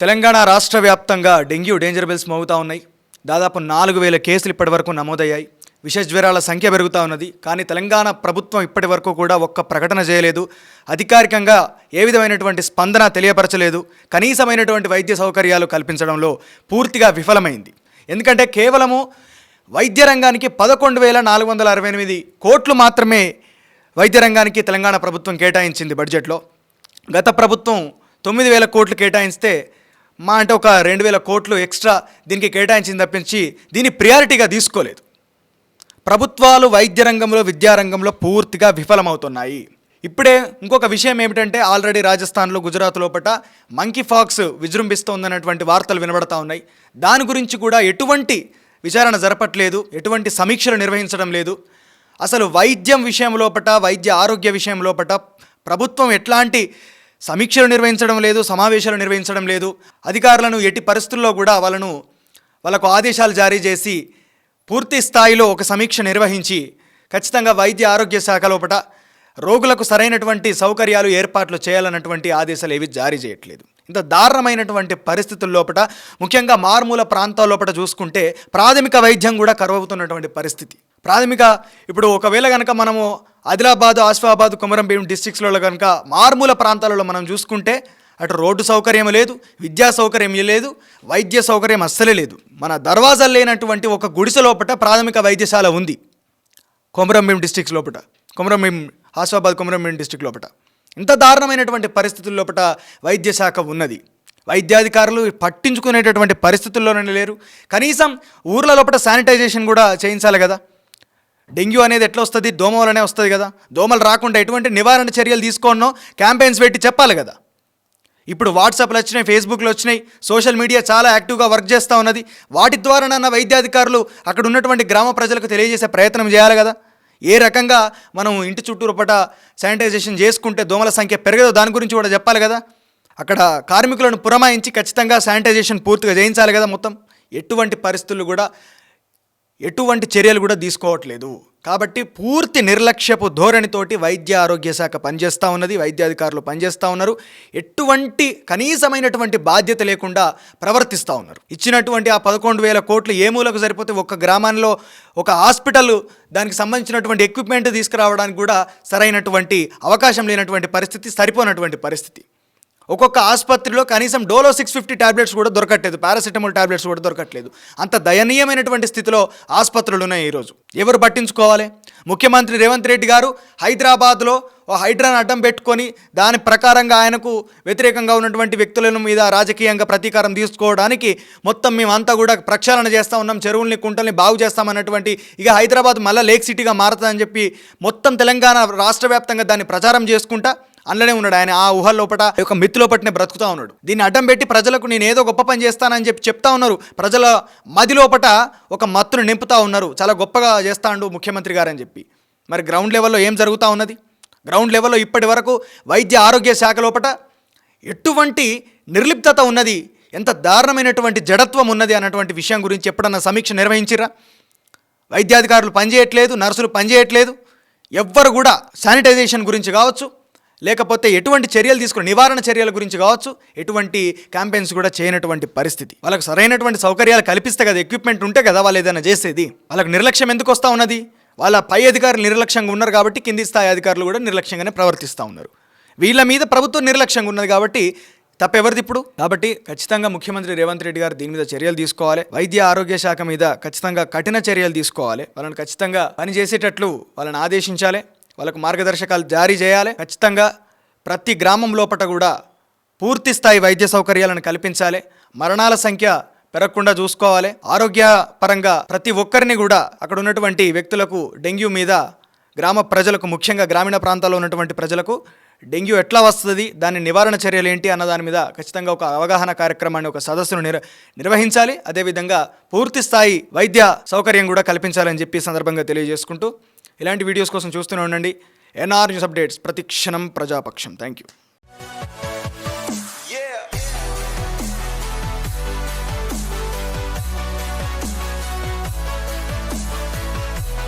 తెలంగాణ రాష్ట్ర వ్యాప్తంగా dengue danger bells మోగుతూ ఉన్నాయి. దాదాపు నాలుగు వేల కేసులు ఇప్పటివరకు నమోదయ్యాయి. విష జ్వరాల సంఖ్య పెరుగుతూ ఉన్నది. కానీ తెలంగాణ ప్రభుత్వం ఇప్పటి వరకు కూడా ఒక్క ప్రకటన చేయలేదు. అధికారికంగా ఏ విధమైనటువంటి స్పందన తెలియపరచలేదు. కనీసమైనటువంటి వైద్య సౌకర్యాలు కల్పించడంలో పూర్తిగా విఫలమైంది. ఎందుకంటే కేవలము వైద్య రంగానికి పదకొండు వేల నాలుగు వందల అరవై ఎనిమిది కోట్లు మాత్రమే వైద్య రంగానికి తెలంగాణ ప్రభుత్వం కేటాయించింది బడ్జెట్లో. గత ప్రభుత్వం తొమ్మిది వేల కోట్లు కేటాయిస్తే మా అంటే ఒక రెండు వేల కోట్లు ఎక్స్ట్రా దీనికి కేటాయించింది తప్పించి దీన్ని ప్రియారిటీగా తీసుకోలేదు. ప్రభుత్వాలు వైద్య రంగంలో విద్యారంగంలో పూర్తిగా విఫలమవుతున్నాయి. ఇప్పుడే ఇంకొక విషయం ఏమిటంటే ఆల్రెడీ రాజస్థాన్లో గుజరాత్ లోపట మంకీ ఫాక్స్ విజృంభిస్తోందన్నటువంటి వార్తలు వినబడతా ఉన్నాయి. దాని గురించి కూడా ఎటువంటి విచారణ జరపట్లేదు ఎటువంటి సమీక్షలు నిర్వహించడం లేదు. అసలు వైద్యం విషయం లోపట వైద్య ఆరోగ్య విషయం లోపట ప్రభుత్వం ఎట్లాంటి సమీక్షలు నిర్వహించడం లేదు సమావేశాలు నిర్వహించడం లేదు. అధికారులను ఎట్టి పరిస్థితుల్లో కూడా వాళ్ళను వాళ్ళకు ఆదేశాలు జారీ చేసి పూర్తి స్థాయిలో ఒక సమీక్ష నిర్వహించి ఖచ్చితంగా వైద్య ఆరోగ్య శాఖ లోపల రోగులకు సరైనటువంటి సౌకర్యాలు ఏర్పాట్లు చేయాలన్నటువంటి ఆదేశాలు ఏవి జారీ చేయట్లేదు. ఇంత దారుణమైనటువంటి పరిస్థితుల లోపల ముఖ్యంగా మారుమూల ప్రాంతాల లోపల చూసుకుంటే ప్రాథమిక వైద్యం కూడా కరువవుతున్నటువంటి పరిస్థితి. ప్రాథమిక ఇప్పుడు ఒకవేళ కనుక మనము ఆదిలాబాద్ ఆసిఫాబాద్ కొమరంభీం డిస్టిక్స్లలో కనుక మారుమూల ప్రాంతాలలో మనం చూసుకుంటే అటు రోడ్డు సౌకర్యం లేదు విద్యా సౌకర్యం లేదు వైద్య సౌకర్యం అస్సలే లేదు. మన దర్వాజాలు లేనటువంటి ఒక గుడిసె లోపట ప్రాథమిక వైద్యశాల ఉంది. కొమరంభీం డిస్టిక్స్ లోపల కొమరంభీం ఆసిఫాబాద్ కొమరంభీం డిస్ట్రిక్ట్ లోపల ఇంత దారుణమైనటువంటి పరిస్థితుల లోపల వైద్య శాఖ ఉన్నది. వైద్యాధికారులు పట్టించుకునేటటువంటి పరిస్థితుల్లోనే లేరు. కనీసం ఊర్ల లోపల శానిటైజేషన్ కూడా చేయించాలి కదా. డెంగ్యూ అనేది ఎట్లా వస్తుంది? దోమలనే వస్తుంది కదా. దోమలు రాకుండా ఎటువంటి నివారణ చర్యలు తీసుకోనో క్యాంపెయిన్స్ పెట్టి చెప్పాలి కదా. ఇప్పుడు వాట్సాప్లో వచ్చినాయి ఫేస్బుక్లో వచ్చినాయి సోషల్ మీడియా చాలా యాక్టివ్గా వర్క్ చేస్తూ ఉన్నది. వాటి ద్వారా నన్న వైద్యాధికారులు అక్కడ ఉన్నటువంటి గ్రామ ప్రజలకు తెలియజేసే ప్రయత్నం చేయాలి కదా. ఏ రకంగా మనం ఇంటి చుట్టూరు పట శానిటైజేషన్ చేసుకుంటే దోమల సంఖ్య పెరగదో దాని గురించి కూడా చెప్పాలి కదా. అక్కడ కార్మికులను పురమాయించి ఖచ్చితంగా శానిటైజేషన్ పూర్తిగా చేయించాలి కదా మొత్తం. ఎటువంటి పరిస్థితులు కూడా ఎటువంటి చర్యలు కూడా తీసుకోవట్లేదు. కాబట్టి పూర్తి నిర్లక్ష్యపు ధోరణితోటి వైద్య ఆరోగ్య శాఖ పనిచేస్తూ ఉన్నది వైద్యాధికారులు పనిచేస్తూ ఉన్నారు. ఎటువంటి కనీసమైనటువంటి బాధ్యత లేకుండా ప్రవర్తిస్తూ ఉన్నారు. ఇచ్చినటువంటి ఆ పదకొండు వేల కోట్లు ఏ మూలకు సరిపోతే ఒక గ్రామంలో ఒక హాస్పిటల్ దానికి సంబంధించినటువంటి ఎక్విప్మెంట్ తీసుకురావడానికి కూడా సరైనటువంటి అవకాశం లేనటువంటి పరిస్థితి సరిపోనటువంటి పరిస్థితి. ఒక్కొక్క ఆసుపత్రిలో కనీసం డోలో సిక్స్ ఫిఫ్టీ ట్యాబ్లెట్స్ కూడా దొరకట్లేదు. పారాసిటమాల్ ట్యాబ్లెట్స్ కూడా దొరకట్లేదు. అంత దయనీయమైనటువంటి స్థితిలో ఆసుపత్రులు ఉన్నాయి ఈరోజు. ఎవరు పట్టించుకోవాలి? ముఖ్యమంత్రి రేవంత్ రెడ్డి గారు హైదరాబాద్లో ఓ హైడ్రాన్ అడ్డం పెట్టుకొని దాని ప్రకారంగా ఆయనకు వ్యతిరేకంగా ఉన్నటువంటి వ్యక్తుల మీద రాజకీయంగా ప్రతీకారం తీసుకోవడానికి మొత్తం మేమంతా కూడా ప్రక్షాళన చేస్తూ ఉన్నాం. చెరువుల్ని కుంటల్ని బాగు చేస్తామన్నటువంటి ఇక హైదరాబాద్ మళ్ళీ లేక్ సిటీగా మారుతుందని చెప్పి మొత్తం తెలంగాణ రాష్ట్ర వ్యాప్తంగా దాన్ని ప్రచారం చేసుకుంటా అందులోనే ఉన్నాడు. ఆయన ఆ ఊహ లోపట ఒక మిత్తు లోపటనే బ్రతుకుతా ఉన్నాడు. దీన్ని అడ్డం పెట్టి ప్రజలకు నేను ఏదో గొప్ప పని చేస్తానని చెప్పి చెప్తా ఉన్నారు. ప్రజల మది లోపట ఒక మత్తును నింపుతా ఉన్నారు. చాలా గొప్పగా చేస్తాండు ముఖ్యమంత్రి గారు అని చెప్పి. మరి గ్రౌండ్ లెవెల్లో ఏం జరుగుతూ ఉన్నది? గ్రౌండ్ లెవెల్లో ఇప్పటి వరకు వైద్య ఆరోగ్య శాఖ లోపట ఎటువంటి నిర్లిప్తత ఉన్నది? ఎంత దారుణమైనటువంటి జడత్వం ఉన్నది అన్నటువంటి విషయం గురించి ఎప్పుడన్నా సమీక్ష నిర్వహించిరా వైద్యాధికారులు పనిచేయట్లేదు నర్సులు పనిచేయట్లేదు. ఎవ్వరు కూడా శానిటైజేషన్ గురించి కావచ్చు లేకపోతే ఎటువంటి చర్యలు తీసుకుని నివారణ చర్యల గురించి కావచ్చు ఎటువంటి క్యాంపెయిన్స్ కూడా చేయనటువంటి పరిస్థితి. వాళ్ళకి సరైనటువంటి సౌకర్యాలు కల్పిస్తే కదా ఎక్విప్మెంట్ ఉంటే కదా వాళ్ళు ఏదైనా చేసేది. వాళ్ళకి నిర్లక్ష్యం ఎందుకు వస్తూ ఉన్నది? వాళ్ళ పై అధికారులు నిర్లక్ష్యంగా ఉన్నారు కాబట్టి కింది స్థాయి అధికారులు కూడా నిర్లక్ష్యంగానే ప్రవర్తిస్తూ ఉన్నారు. వీళ్ళ మీద ప్రభుత్వం నిర్లక్ష్యంగా ఉన్నది కాబట్టి తప్పెవరిది ఇప్పుడు? కాబట్టి ఖచ్చితంగా ముఖ్యమంత్రి రేవంత్ రెడ్డి గారు దీని మీద చర్యలు తీసుకోవాలి. వైద్య ఆరోగ్య శాఖ మీద ఖచ్చితంగా కఠిన చర్యలు తీసుకోవాలి. వాళ్ళని ఖచ్చితంగా పని చేసేటట్లు వాళ్ళని ఆదేశించాలి. వాళ్ళకు మార్గదర్శకాలు జారీ చేయాలి. ఖచ్చితంగా ప్రతి గ్రామం లోపల కూడా పూర్తి స్థాయి వైద్య సౌకర్యాలను కల్పించాలి. మరణాల సంఖ్య పెరగకుండా చూసుకోవాలి. ఆరోగ్య పరంగా ప్రతి ఒక్కరిని కూడా అక్కడ ఉన్నటువంటి వ్యక్తులకు డెంగ్యూ మీద గ్రామ ప్రజలకు ముఖ్యంగా గ్రామీణ ప్రాంతాల్లో ఉన్నటువంటి ప్రజలకు డెంగ్యూ ఎట్లా వస్తుంది దాని నివారణ చర్యలు ఏంటి అన్న దాని మీద ఖచ్చితంగా ఒక అవగాహన కార్యక్రమాన్ని ఒక సదస్సును నిర్ నిర్వహించాలి. అదేవిధంగా పూర్తి స్థాయి వైద్య సౌకర్యం కూడా కల్పించాలని చెప్పి సందర్భంగా తెలియజేసుకుంటూ ఇలాంటి వీడియోస్ కోసం చూస్తూనే ఉండండి. ఎన్ఆర్ న్యూస్ అప్డేట్స్ ప్రతి క్షణం ప్రజాపక్షం. Thank you